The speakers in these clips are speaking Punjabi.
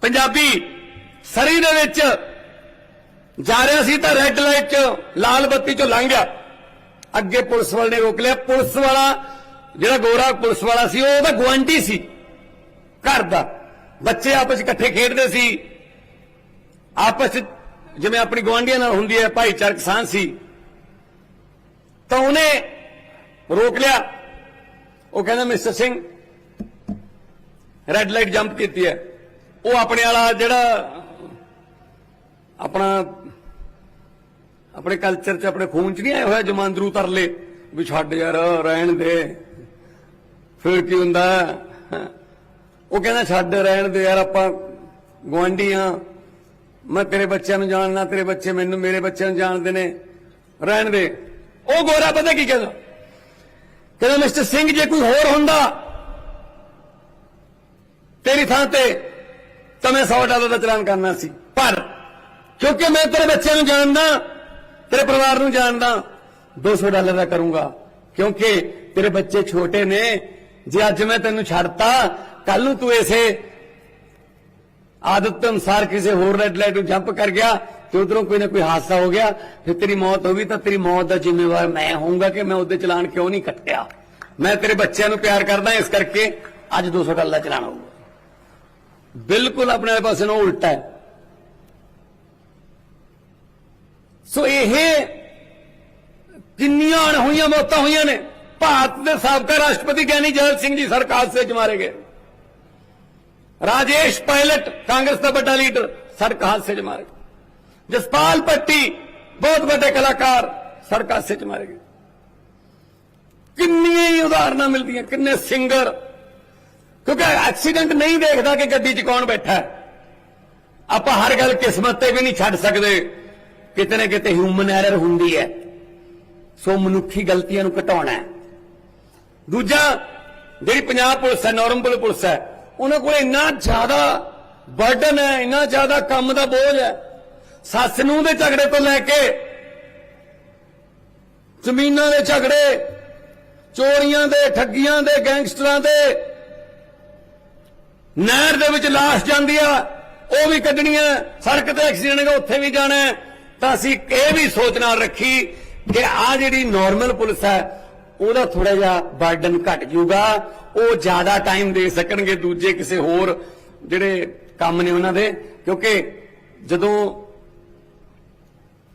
ਪੰਜਾਬੀ ਸਰੀ ਦੇ ਵਿੱਚ ਜਾ ਰਿਹਾ ਸੀ ਤਾਂ ਰੈੱਡ ਲਾਈਟ 'ਚ, ਲਾਲ ਬੱਤੀ 'ਚੋਂ ਲੰਘ ਗਿਆ। ਅੱਗੇ ਪੁਲਿਸ ਵਾਲੇ ਨੇ ਰੋਕ ਲਿਆ। ਪੁਲਿਸ ਵਾਲਾ, ਜਿਹੜਾ ਗੋਰਾ ਪੁਲਿਸ ਵਾਲਾ ਸੀ, ਉਹ ਉਹਦਾ ਗੁਆਂਢੀ ਸੀ, ਘਰ ਦਾ। ਬੱਚੇ ਆਪਸ ਇਕੱਠੇ ਖੇਡਦੇ ਸੀ। ਆਪਸ 'ਚ ਜਿਵੇਂ ਆਪਣੀ ਗੁਆਂਢੀਆਂ ਨਾਲ ਹੁੰਦੀ ਹੈ, ਭਾਈਚਾਰਕ ਸਾਂਝ ਸੀ। ਤਾਂ ਉਹਨੇ ਰੋਕ ਲਿਆ। ਉਹ ਕਹਿੰਦਾ, mister Singh red light jump ਕੀਤੀ ਹੈ। ਉਹ ਆਪਣੇ ਵਾਲਾ ਜਿਹੜਾ ਆਪਣਾ, ਆਪਣੇ ਕਲਚਰ 'ਚ ਆਪਣੇ ਖੂਨ 'ਚ ਨਹੀਂ ਆਇਆ ਹੋਇਆ ਜਮਾਂਦਰੂ ਤਰਲੇ? ਵੀ ਛੱਡ ਯਾਰ, ਰਹਿਣ ਦੇ। ਫਿਰ ਕੀ ਹੁੰਦਾ? ਉਹ ਕਹਿੰਦਾ ਛੱਡ, ਰਹਿਣ ਦੇ ਯਾਰ, ਆਪਾਂ ਗਵਾਂਢੀ ਆ ਮੈਂ ਤੇਰੇ ਬੱਚਿਆਂ ਨੂੰ ਜਾਣਨਾ, ਤੇਰੇ ਬੱਚੇ ਮੈਨੂੰ, ਮੇਰੇ ਬੱਚਿਆਂ ਨੂੰ ਜਾਣਦੇ ਨੇ। ਰਹਿਣ ਦੇ। ਉਹ ਗੋਰਾ ਪਤਾ ਕੀ ਕਹਿੰਦਾ? ਕਹਿੰਦਾ, ਮਿਸਟਰ ਸਿੰਘ, ਜੇ ਕੋਈ ਹੋਰ ਹੁੰਦਾ ਤੇਰੀ ਥਾਂ ਤੇ ਤਾਂ ਮੈਂ 100 ਡਾਲਰ ਦਾ ਚਲਾਨ ਕਰਨਾ ਸੀ। ਪਰ ਕਿਉਂਕਿ ਮੈਂ ਤੇਰੇ ਬੱਚਿਆਂ ਨੂੰ ਜਾਣਦਾ, ਤੇਰੇ ਪਰਿਵਾਰ ਨੂੰ ਜਾਣਦਾ 200 ਡਾਲਰ ਦਾ ਕਰੂੰਗਾ। ਕਿਉਂਕਿ ਤੇਰੇ ਬੱਚੇ ਛੋਟੇ ਨੇ, ਜੇ ਅੱਜ ਮੈਂ ਤੈਨੂੰ ਛੱਡਤਾ ਕੱਲ ਨੂੰ ਤੂੰ ਇਸੇ ਆਦਤ ਦੇ ਅਨੁਸਾਰ ਕਿਸੇ ਹੋਰ ਰੈੱਡ ਲਾਈਟ ਨੂੰ ਜੰਪ ਕਰ ਗਿਆ, ਤੇ ਉਧਰੋਂ ਕੋਈ ਨਾ ਕੋਈ ਹਾਦਸਾ ਹੋ ਗਿਆ, ਫਿਰ ਤੇਰੀ ਮੌਤ ਹੋ ਗਈ, ਤਾਂ ਤੇਰੀ ਮੌਤ ਦਾ ਜ਼ਿੰਮੇਵਾਰ ਮੈਂ ਹੋਊਂਗਾ ਕਿ ਮੈਂ ਉਹਦੇ ਚਲਾਨ ਕਿਉਂ ਨਹੀਂ ਕੱਟਿਆ। ਮੈਂ ਤੇਰੇ ਬੱਚਿਆਂ ਨੂੰ ਪਿਆਰ ਕਰਦਾ, ਇਸ ਕਰਕੇ ਅੱਜ 200 ਡਾਲਰ ਦਾ ਚਲਾਨ ਹੋਊਗਾ। ਬਿਲਕੁਲ ਆਪਣੇ ਵਾਲੇ ਪਾਸੇ ਨੂੰ ਉਲਟਾ ਹੈ ਸੋ ਇਹ ਕਿੰਨੀਆਂ ਅਣਹੋਈਆਂ ਮੌਤਾਂ ਹੋਈਆਂ ਨੇ ਭਾਰਤ ਦੇ ਸਾਬਕਾ ਰਾਸ਼ਟਰਪਤੀ ਗਿਆਨੀ ਜੈਲ ਸਿੰਘ ਜੀ ਸਰਕਾਰ ਸੇ ਮਾਰੇ ਗਏ ਰਾਜੇਸ਼ ਪਾਇਲਟ ਕਾਂਗਰਸ ਦਾ ਵੱਡਾ ਲੀਡਰ ਸੜਕ ਹਾਦਸੇ 'ਚ ਮਾਰੇ ਗਏ ਜਸਪਾਲ ਪੱਟੀ ਬਹੁਤ ਵੱਡੇ ਕਲਾਕਾਰ ਸੜਕ ਹਾਦਸੇ 'ਚ ਮਾਰੇ ਗਏ ਕਿੰਨੀਆਂ ਹੀ ਉਦਾਹਰਨਾਂ ਮਿਲਦੀਆਂ ਕਿੰਨੇ ਸਿੰਗਰ ਕਿਉਂਕਿ ਐਕਸੀਡੈਂਟ ਨਹੀਂ ਦੇਖਦਾ ਕਿ ਗੱਡੀ 'ਚ ਕੌਣ ਬੈਠਾ ਆਪਾਂ ਹਰ ਗੱਲ ਕਿਸਮਤ ਤੇ ਵੀ ਨਹੀਂ ਛੱਡ ਸਕਦੇ। ਕਿਤੇ ਨਾ ਕਿਤੇ ਹਿਊਮਨ ਐਰਰ ਹੁੰਦੀ ਹੈ। ਸੋ ਮਨੁੱਖੀ ਗਲਤੀਆਂ ਨੂੰ ਘਟਾਉਣਾ ਹੈ। ਦੂਜਾ, ਜਿਹੜੀ ਪੰਜਾਬ ਪੁਲਿਸ ਹੈ ਨਾਰਮਲ ਪੁਲਿਸ ਹੈ, ਉਹਨਾਂ ਕੋਲ ਇੰਨਾ ਜ਼ਿਆਦਾ ਬਰਡਨ ਹੈ, ਇੰਨਾ ਜ਼ਿਆਦਾ ਕੰਮ ਦਾ ਬੋਝ ਹੈ। ਸੱਸ ਨੂੰ ਦੇ ਝਗੜੇ ਤੋਂ ਲੈ ਕੇ ਜ਼ਮੀਨਾਂ ਦੇ ਝਗੜੇ, ਚੋਰੀਆਂ ਦੇ, ਠੱਗੀਆਂ ਦੇ, ਗੈਂਗਸਟਰਾਂ ਦੇ ਨਹਿਰ ਦੇ ਵਿੱਚ ਲਾਸ਼ ਜਾਂਦੀ ਆ, ਉਹ ਵੀ ਕੱਢਣੀ ਕੱਢਣੀਆਂ ਸੜਕ ਤੇ ਐਕਸੀਡੈਂਟ ਹੈਗਾ, ਉੱਥੇ ਵੀ ਜਾਣਾ ਤਾਂ ਅਸੀਂ ਇਹ ਵੀ ਸੋਚ ਨਾਲ ਰੱਖੀ ਕਿ ਆ ਜਿਹੜੀ ਨਾਰਮਲ ਪੁਲਿਸ ਹੈ, ਉਹਦਾ ਥੋੜਾ ਜਿਹਾ ਬਰਡਨ ਘਟ ਜਾਊਗਾ। ਉਹ ਜ਼ਿਆਦਾ ਟਾਈਮ ਦੇ ਸਕਣਗੇ ਦੂਜੇ ਕਿਸੇ ਹੋਰ ਜਿਹੜੇ ਕੰਮ ਨੇ ਉਹਨਾਂ ਦੇ, ਕਿਉਂਕਿ ਜਦੋਂ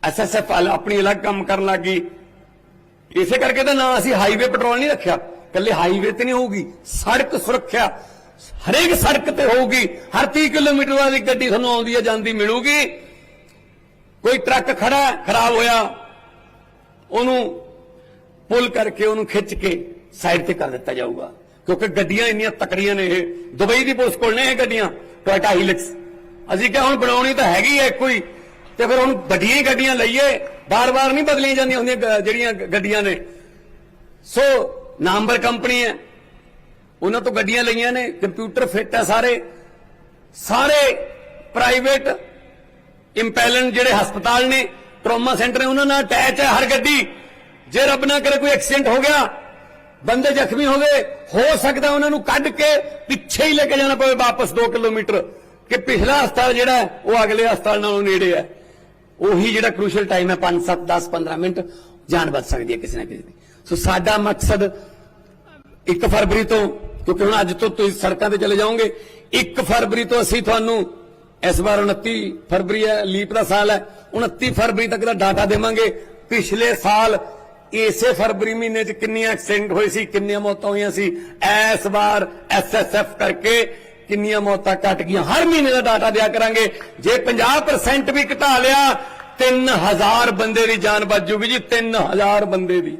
ਐਸਐਸਐਫ ਆਪਣੀ ਅਲੱਗ ਕੰਮ ਕਰਨ ਲੱਗੀ ਇਸੇ ਕਰਕੇ ਤਾਂ ਨਾ ਅਸੀਂ ਹਾਈਵੇ ਪੈਟਰੋਲ ਨਹੀਂ ਰੱਖਿਆ। ਕੱਲੇ ਹਾਈਵੇ ਤੇ ਨਹੀਂ ਹੋਊਗੀ, ਸੜਕ ਸੁਰੱਖਿਆ। ਹਰੇਕ ਸੜਕ ਤੇ ਹੋਊਗੀ। ਹਰ 30 ਕਿਲੋਮੀਟਰ ਵਾਲੀ ਗੱਡੀ ਤੁਹਾਨੂੰ ਆਉਂਦੀ ਹੈ, ਜਾਂਦੀ ਮਿਲੂਗੀ। ਕੋਈ ਟਰੱਕ ਖੜਾ ਖਰਾਬ ਹੋਇਆ, ਉਹਨੂੰ ਪੁਲ ਕਰਕੇ ਉਹਨੂੰ ਖਿੱਚ ਕੇ ਸਾਈਡ ਤੇ ਕਰ ਦਿੱਤਾ ਜਾਊਗਾ। ਕਿਉਂਕਿ ਗੱਡੀਆਂ ਇੰਨੀਆਂ ਤਕੜੀਆਂ ਨੇ ਇਹ। ਦੁਬਈ ਦੀ ਪੁਲਿਸ ਕੋਲ ਨੇ ਇਹ ਗੱਡੀਆਂ, ਟੋਇਟਾ ਹੀਲਿਕਸ। ਅਸੀਂ ਕਿਹਾ ਹੁਣ ਬਣਾਉਣੀ ਤਾਂ ਹੈਗੀ ਹੈ ਇੱਕੋ ਹੀ। ਤੇ ਫਿਰ ਹੁਣ ਵੱਡੀਆਂ ਗੱਡੀਆਂ ਲਈਏ, ਬਾਰ-ਬਾਰ ਨਹੀਂ ਬਦਲੀਆਂ ਜਾਂਦੀਆਂ ਹੁੰਦੀਆਂ, ਜਿਹੜੀਆਂ ਗੱਡੀਆਂ ਨੇ। ਸੋ, ਨਾਮਵਰ ਕੰਪਨੀ ਹੈ। ਉਹਨਾਂ ਤੋਂ ਗੱਡੀਆਂ ਲਈਆਂ ਨੇ, ਕੰਪਿਊਟਰ ਫਿੱਟ ਹੈ ਸਾਰੇ। ਸਾਰੇ ਪ੍ਰਾਈਵੇਟ ਇੰਪੈਲਨ ਜਿਹੜੇ ਹਸਪਤਾਲ ਨੇ, ਟਰੋਮਾ ਸੈਂਟਰ ਨੇ, ਉਹਨਾਂ ਨਾਲ ਅਟੈਚ ਹੈ ਹਰ ਗੱਡੀ। ਜੇ ਰੱਬ ਨਾ ਕਰੇ ਕੋਈ ਐਕਸੀਡੈਂਟ ਹੋ ਗਿਆ, ਬੰਦੇ ਜ਼ਖਮੀ ਹੋ ਗਏ, ਹੋ ਸਕਦਾ ਉਹਨਾਂ ਨੂੰ ਕੱਢ ਕੇ ਪਿੱਛੇ ਹੀ ਲੈ ਕੇ ਜਾਣਾ ਪਵੇ ਵਾਪਸ 2 ਕਿਲੋਮੀਟਰ। ਕਿ ਪਿਛਲਾ ਹਸਪਤਾਲ ਜਿਹੜਾ ਉਹ ਅਗਲੇ ਹਸਪਤਾਲ ਨਾਲੋਂ ਨੇੜੇ ਹੈ। ਉਹੀ ਜਿਹੜਾ ਕ੍ਰੂਸ਼ਲ ਟਾਈਮ ਹੈ 5 7 10 15 ਮਿੰਟ, ਜਾਨ ਬਚ ਸਕਦੀ ਹੈ ਕਿਸੇ ਨਾ ਕਿਸੇ ਦੀ। ਸੋ ਸਾਡਾ ਮਕਸਦ 1 ਫਰਵਰੀ ਤੋਂ, ਕਿਉਂਕਿ ਹੁਣ ਅੱਜ ਤੋਂ ਤੁਸੀਂ ਸੜਕਾਂ ਤੇ ਚਲੇ ਜਾਓਗੇ 1 ਫਰਵਰੀ ਤੋਂ ਅਸੀਂ ਤੁਹਾਨੂੰ ਇਸ ਵਾਰ 29 ਫਰਵਰੀ ਹੈ, ਲੀਪ ਦਾ ਸਾਲ ਹੈ 29 ਫਰਵਰੀ ਤੱਕ ਦਾ ਡਾਟਾ ਦੇਵਾਂਗੇ। ਪਿਛਲੇ ਸਾਲ ਇਸੇ ਫਰਵਰੀ ਮਹੀਨੇ 'ਚ ਕਿੰਨੀਆਂ ਐਕਸੀਡੈਂਟ ਹੋਏ ਸੀ, ਕਿੰਨੀਆਂ ਮੌਤਾਂ ਹੋਈਆਂ ਸੀ, ਇਸ ਵਾਰ ਐਸਐਸਐਫ ਕਰਕੇ ਕਿੰਨੀਆਂ ਮੌਤਾਂ ਘਟ ਗਈਆਂ। ਹਰ ਮਹੀਨੇ ਦਾ ਡਾਟਾ ਦਿਆ ਕਰਾਂਗੇ। ਜੇ 50% ਵੀ ਘਟਾ ਲਿਆ 3000 ਬੰਦੇ ਦੀ ਜਾਨ ਬਚ ਜੂਗੀ ਜੀ 3000 ਬੰਦੇ ਦੀ।